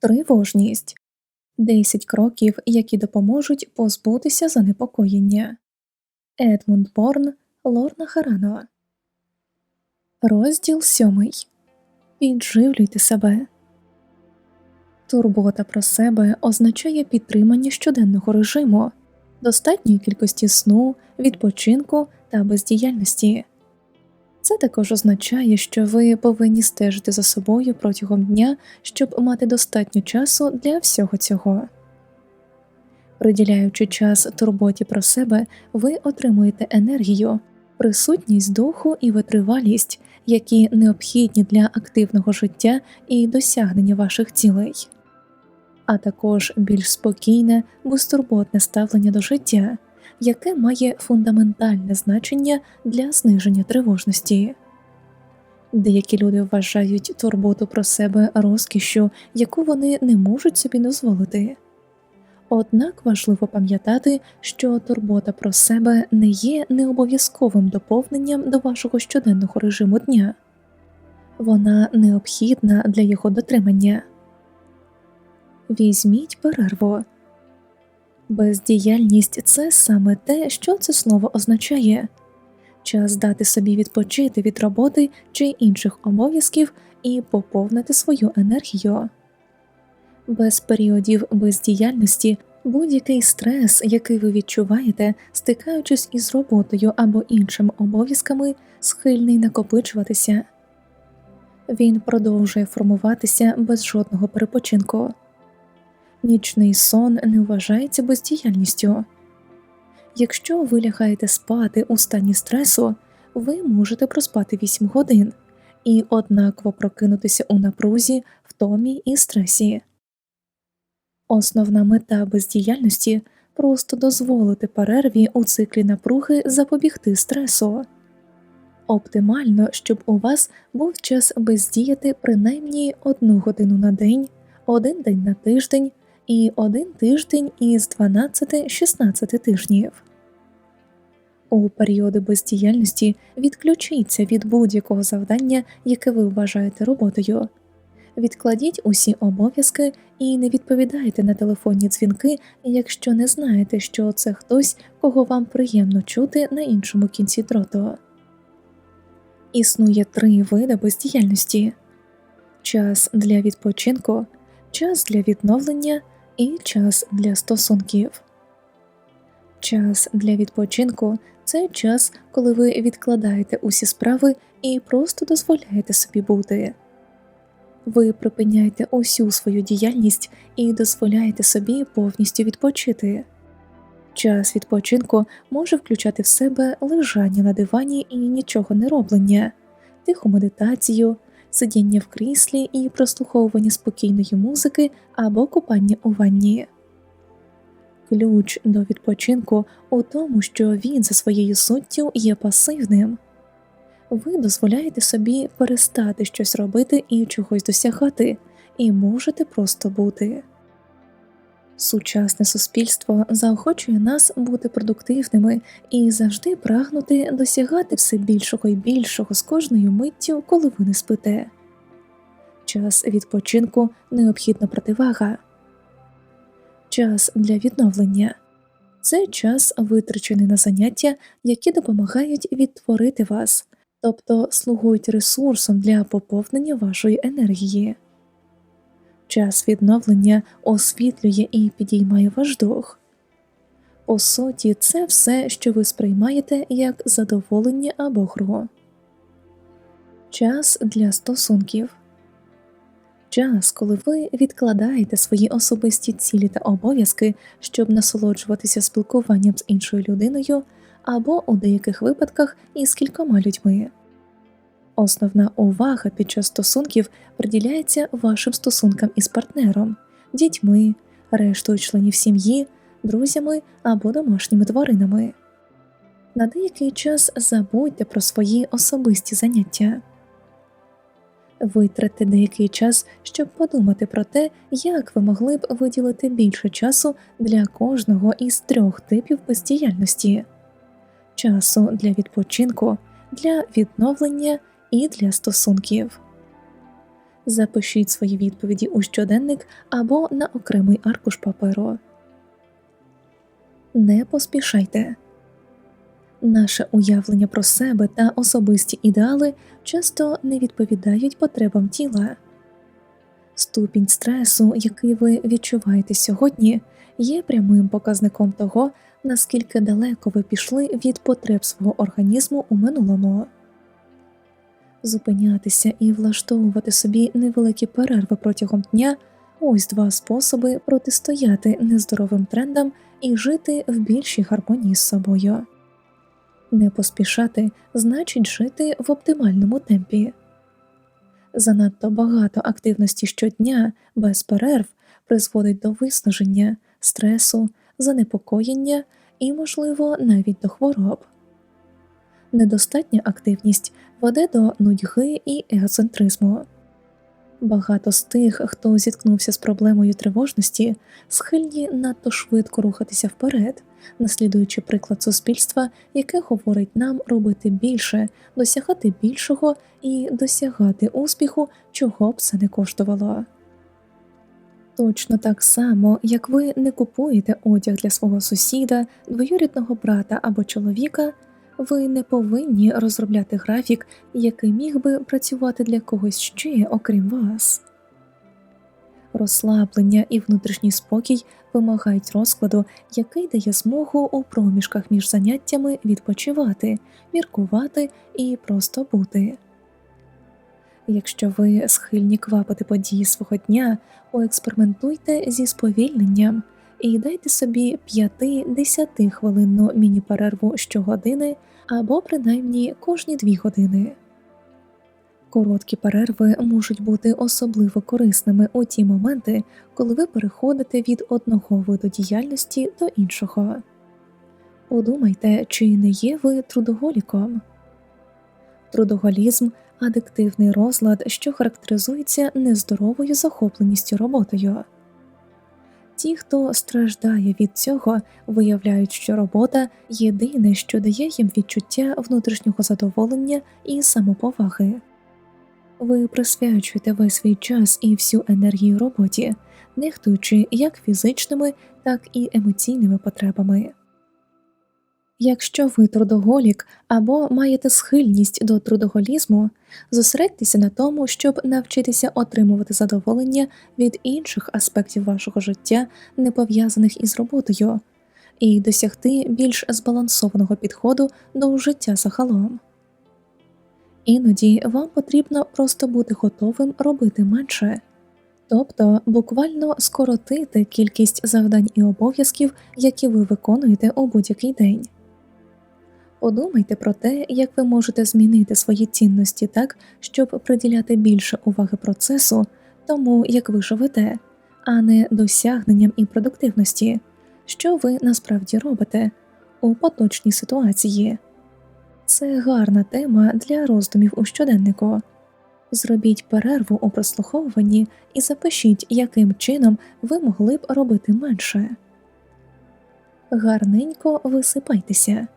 Тривожність 10 кроків, які допоможуть позбутися занепокоєння. Едмунд Борн Лорна Харано. Розділ 7. Підживлюйте себе. Турбота про себе означає підтримання щоденного режиму, достатньої кількості сну, відпочинку та бездіяльності. Це також означає, що ви повинні стежити за собою протягом дня, щоб мати достатньо часу для всього цього. Приділяючи час турботі про себе, ви отримуєте енергію, присутність духу і витривалість, які необхідні для активного життя і досягнення ваших цілей, а також більш спокійне, безтурботне ставлення до життя яке має фундаментальне значення для зниження тривожності. Деякі люди вважають турботу про себе розкішю, яку вони не можуть собі дозволити. Однак важливо пам'ятати, що турбота про себе не є необов'язковим доповненням до вашого щоденного режиму дня, вона необхідна для його дотримання. Візьміть перерву. Бездіяльність це саме те, що це слово означає час дати собі відпочити від роботи чи інших обов'язків і поповнити свою енергію. Без періодів бездіяльності будь-який стрес, який ви відчуваєте, стикаючись із роботою або іншими обов'язками, схильний накопичуватися, він продовжує формуватися без жодного перепочинку. Нічний сон не вважається бездіяльністю. Якщо ви лягаєте спати у стані стресу, ви можете проспати 8 годин і однаково прокинутися у напрузі, втомі і стресі. Основна мета бездіяльності просто дозволити перерві у циклі напруги запобігти стресу. Оптимально, щоб у вас був час бездіяти принаймні одну годину на день, один день на тиждень і один тиждень із 12-16 тижнів. У періоди бездіяльності відключіться від будь-якого завдання, яке ви вважаєте роботою. Відкладіть усі обов'язки і не відповідайте на телефонні дзвінки, якщо не знаєте, що це хтось, кого вам приємно чути на іншому кінці дроту. Існує три види бездіяльності час для відпочинку, час для відновлення і час для стосунків. Час для відпочинку це час, коли ви відкладаєте усі справи і просто дозволяєте собі бути. Ви припиняєте усю свою діяльність і дозволяєте собі повністю відпочити. Час відпочинку може включати в себе лежання на дивані і нічого не роблення, тиху медитацію, сидіння в кріслі і прослуховування спокійної музики або купання у ванні. Ключ до відпочинку у тому, що він за своєю суттю є пасивним. Ви дозволяєте собі перестати щось робити і чогось досягати, і можете просто бути. Сучасне суспільство заохочує нас бути продуктивними і завжди прагнути досягати все більшого і більшого з кожною миттю, коли ви не спите. Час відпочинку необхідна противага, час для відновлення це час витрачений на заняття, які допомагають відтворити вас, тобто слугують ресурсом для поповнення вашої енергії. Час відновлення освітлює і підіймає ваш дух. По суті, це все, що ви сприймаєте як задоволення або гру. Час для стосунків час, коли ви відкладаєте свої особисті цілі та обов'язки, щоб насолоджуватися спілкуванням з іншою людиною або у деяких випадках із кількома людьми. Основна увага під час стосунків приділяється вашим стосункам із партнером, дітьми, рештою членів сім'ї, друзями або домашніми тваринами. На деякий час забудьте про свої особисті заняття. Витратьте деякий час, щоб подумати про те, як ви могли б виділити більше часу для кожного із трьох типів бездіяльності часу для відпочинку, для відновлення і для стосунків. Запишіть свої відповіді у щоденник або на окремий аркуш паперу. Не поспішайте. Наше уявлення про себе та особисті ідеали часто не відповідають потребам тіла. Ступінь стресу, який ви відчуваєте сьогодні, є прямим показником того, наскільки далеко ви пішли від потреб свого організму у минулому. Зупинятися і влаштовувати собі невеликі перерви протягом дня ось два способи протистояти нездоровим трендам і жити в більшій гармонії з собою. Не поспішати значить жити в оптимальному темпі. Занадто багато активності щодня без перерв призводить до виснаження, стресу, занепокоєння і, можливо, навіть до хвороб. Недостатня активність веде до нудьги і егоцентризму. Багато з тих, хто зіткнувся з проблемою тривожності, схильні надто швидко рухатися вперед, наслідуючи приклад суспільства, яке говорить нам робити більше, досягати більшого і досягати успіху, чого б це не коштувало. Точно так само, як ви не купуєте одяг для свого сусіда, двоюрідного брата або чоловіка, ви не повинні розробляти графік, який міг би працювати для когось ще, окрім вас. Розслаблення і внутрішній спокій вимагають розкладу, який дає змогу у проміжках між заняттями відпочивати, міркувати і просто бути. Якщо ви схильні квапити події свого дня, поекспериментуйте зі сповільненням і дайте собі 5-10 хвилинну міні-перерву щогодини або принаймні кожні 2 години. Короткі перерви можуть бути особливо корисними у ті моменти, коли ви переходите від одного виду діяльності до іншого. Подумайте, чи не є ви трудоголіком. Трудоголізм адиктивний розлад, що характеризується нездоровою захопленістю роботою. Ті, хто страждає від цього, виявляють, що робота єдине, що дає їм відчуття внутрішнього задоволення і самоповаги. Ви присвячуєте весь свій час і всю енергію роботі, нехтуючи як фізичними, так і емоційними потребами. Якщо ви трудоголік або маєте схильність до трудоголізму, зосередьтеся на тому, щоб навчитися отримувати задоволення від інших аспектів вашого життя, не пов'язаних із роботою, і досягти більш збалансованого підходу до життя загалом. Іноді вам потрібно просто бути готовим робити менше, тобто буквально скоротити кількість завдань і обов'язків, які ви виконуєте у будь-який день. Подумайте про те, як ви можете змінити свої цінності так, щоб приділяти більше уваги процесу, тому як ви живете, а не досягненням і продуктивності, що ви насправді робите у поточній ситуації. Це гарна тема для роздумів у щоденнику. Зробіть перерву у прослуховуванні і запишіть, яким чином ви могли б робити менше. Гарненько висипайтеся.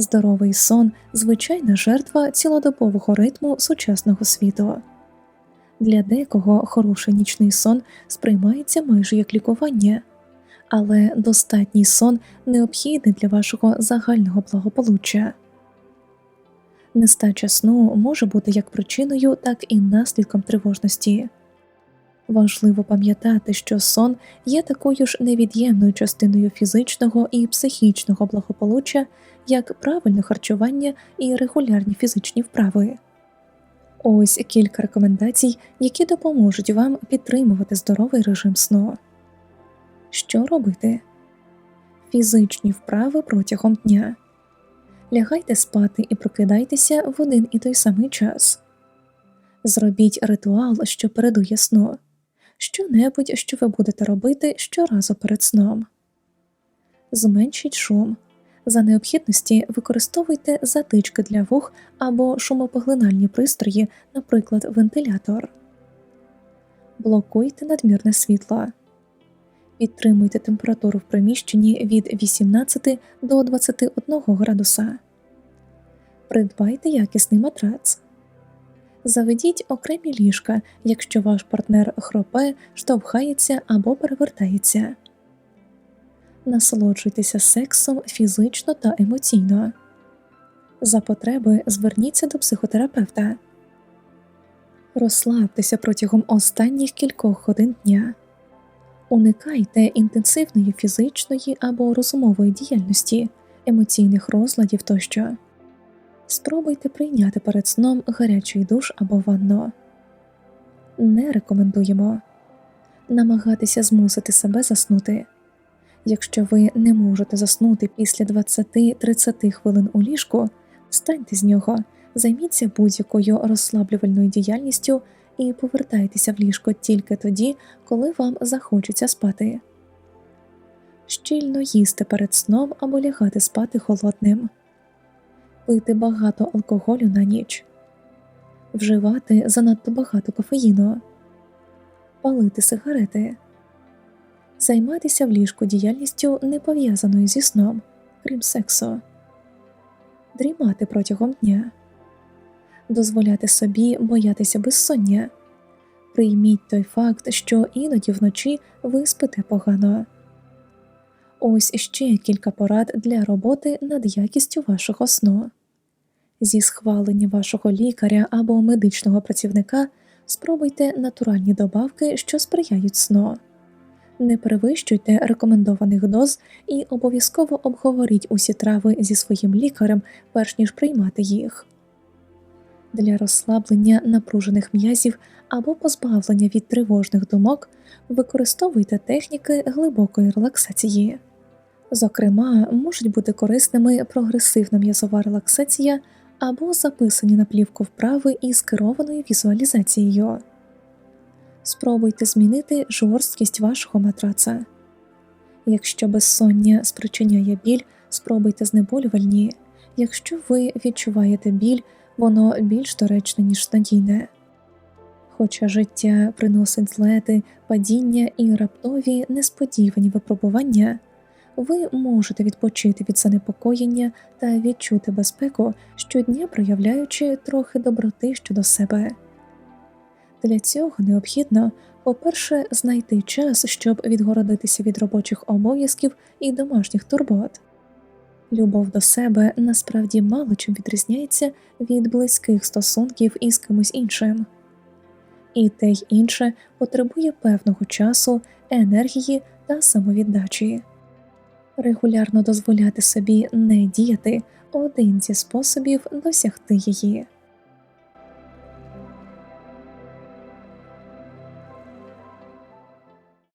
Здоровий сон звичайна жертва цілодобового ритму сучасного світу. Для декого хороший нічний сон сприймається майже як лікування, але достатній сон необхідний для вашого загального благополуччя. Нестача сну може бути як причиною, так і наслідком тривожності. Важливо пам'ятати, що сон є такою ж невід'ємною частиною фізичного і психічного благополуччя, як правильне харчування і регулярні фізичні вправи. Ось кілька рекомендацій, які допоможуть вам підтримувати здоровий режим сну. Що робити? Фізичні вправи протягом дня. Лягайте спати і прокидайтеся в один і той самий час. Зробіть ритуал, що передує сну що-небудь, що ви будете робити щоразу перед сном. Зменшіть шум. За необхідності використовуйте затички для вух або шумопоглинальні пристрої, наприклад, вентилятор, блокуйте надмірне світло, підтримуйте температуру в приміщенні від 18 до 21 градуса, придбайте якісний матрац, Заведіть окремі ліжка, якщо ваш партнер хропе, штовхається або перевертається. Насолоджуйтеся сексом фізично та емоційно. За потреби зверніться до психотерапевта. Розслабтеся протягом останніх кількох годин дня. Уникайте інтенсивної фізичної або розумової діяльності, емоційних розладів тощо. Спробуйте прийняти перед сном гарячий душ або ванну. Не рекомендуємо намагатися змусити себе заснути. Якщо ви не можете заснути після 20-30 хвилин у ліжку, встаньте з нього, займіться будь-якою розслаблювальною діяльністю і повертайтеся в ліжко тільки тоді, коли вам захочеться спати. Щільно їсти перед сном або лягати спати холодним, пити багато алкоголю на ніч, вживати занадто багато кофеїну, палити сигарети, займатися в ліжку діяльністю не пов'язаною зі сном, крім сексу, дрімати протягом дня дозволяти собі боятися безсоння. Прийміть той факт, що іноді вночі ви спите погано. Ось ще кілька порад для роботи над якістю вашого сну. Зі схвалення вашого лікаря або медичного працівника спробуйте натуральні добавки, що сприяють сну. Не перевищуйте рекомендованих доз і обов'язково обговоріть усі трави зі своїм лікарем, перш ніж приймати їх для розслаблення напружених м'язів або позбавлення від тривожних думок використовуйте техніки глибокої релаксації. Зокрема, можуть бути корисними прогресивна м'язова релаксація або записані на плівку вправи із керованою візуалізацією. Спробуйте змінити жорсткість вашого матраца. Якщо безсоння спричиняє біль, спробуйте знеболювальні. Якщо ви відчуваєте біль, воно більш доречне, ніж надійне. Хоча життя приносить злети, падіння і раптові несподівані випробування, ви можете відпочити від занепокоєння та відчути безпеку, щодня проявляючи трохи доброти щодо себе. Для цього необхідно, по-перше, знайти час, щоб відгородитися від робочих обов'язків і домашніх турбот. Любов до себе насправді мало чим відрізняється від близьких стосунків із кимось іншим, і те й інше потребує певного часу, енергії та самовіддачі. Регулярно дозволяти собі не діяти один зі способів досягти її.